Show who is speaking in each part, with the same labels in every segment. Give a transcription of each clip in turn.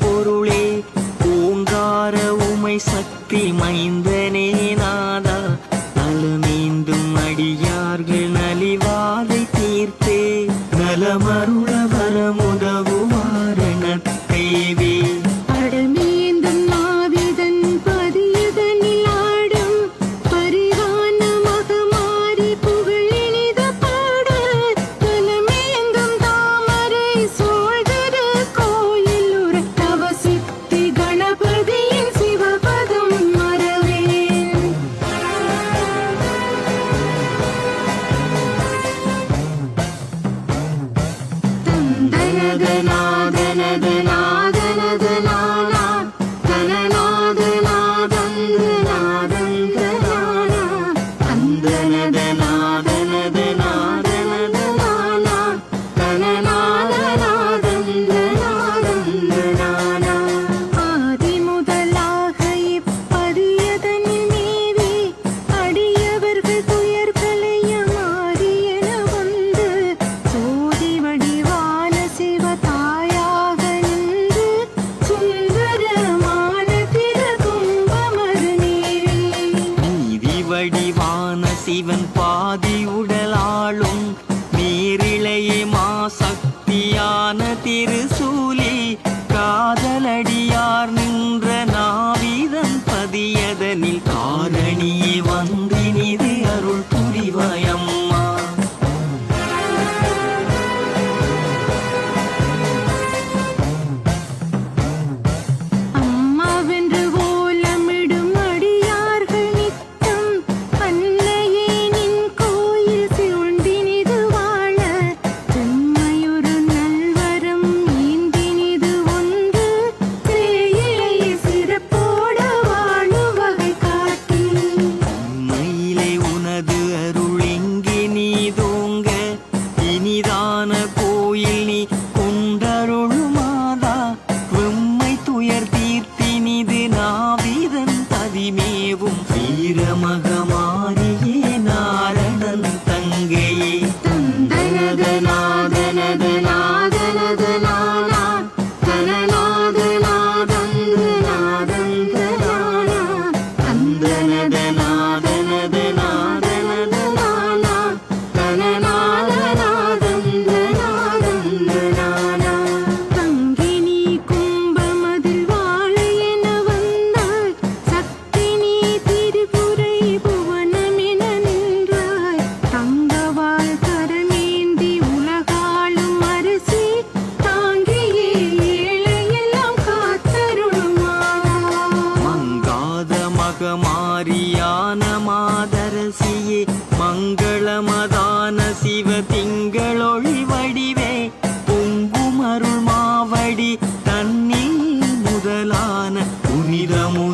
Speaker 1: பொருளே ஓங்கார உமை சக்தி மைந்தனே நாதா.
Speaker 2: irão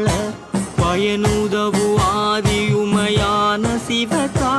Speaker 2: வாழ பயனுதவு ஆதியுமையான சிவகா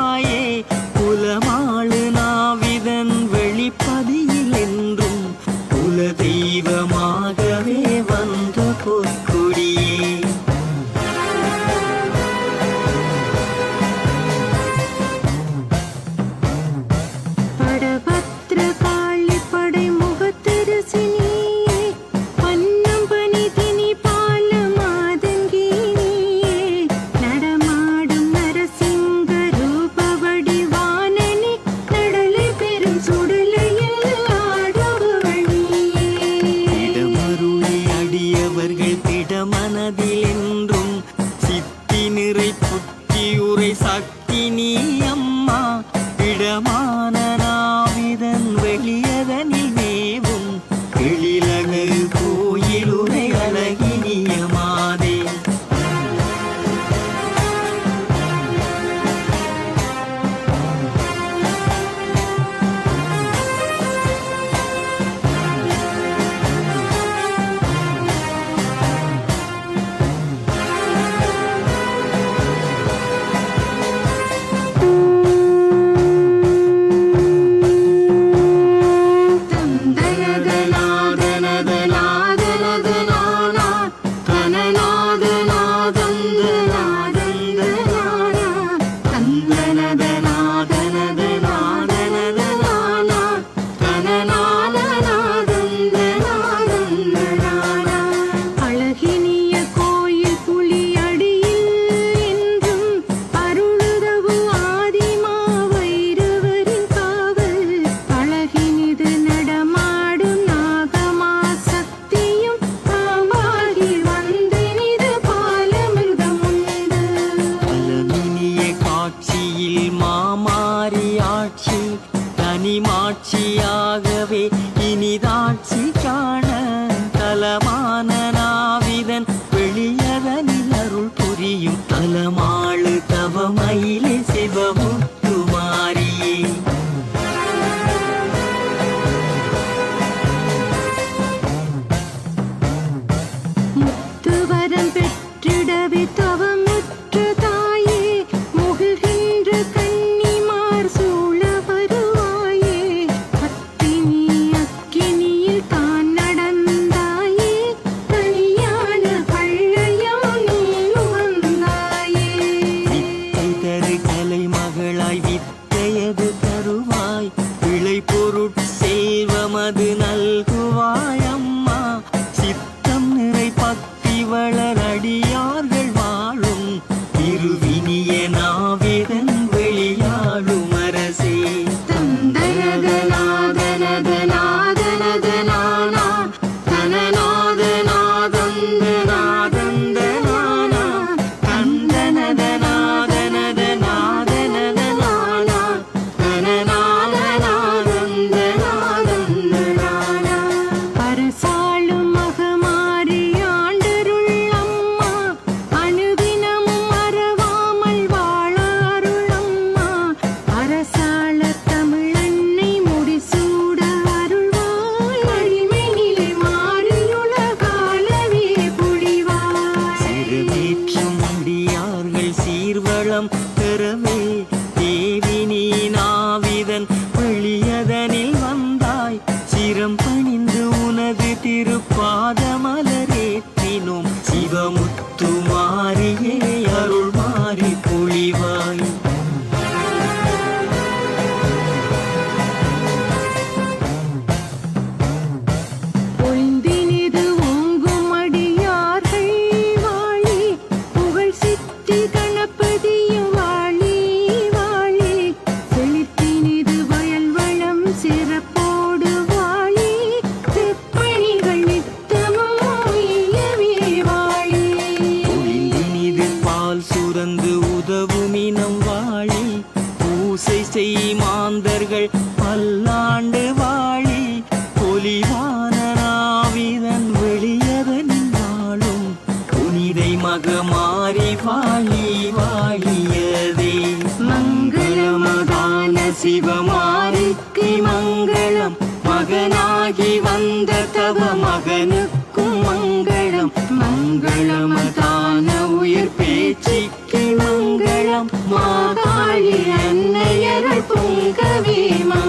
Speaker 2: ஆகி வந்த
Speaker 1: தவ மகனுக்கும் மங்களம். மங்களம் தான உயிர் பேச்சிக்கு மங்களம். மாகாழி அன்னையர் பொங்கவே மங்களம்.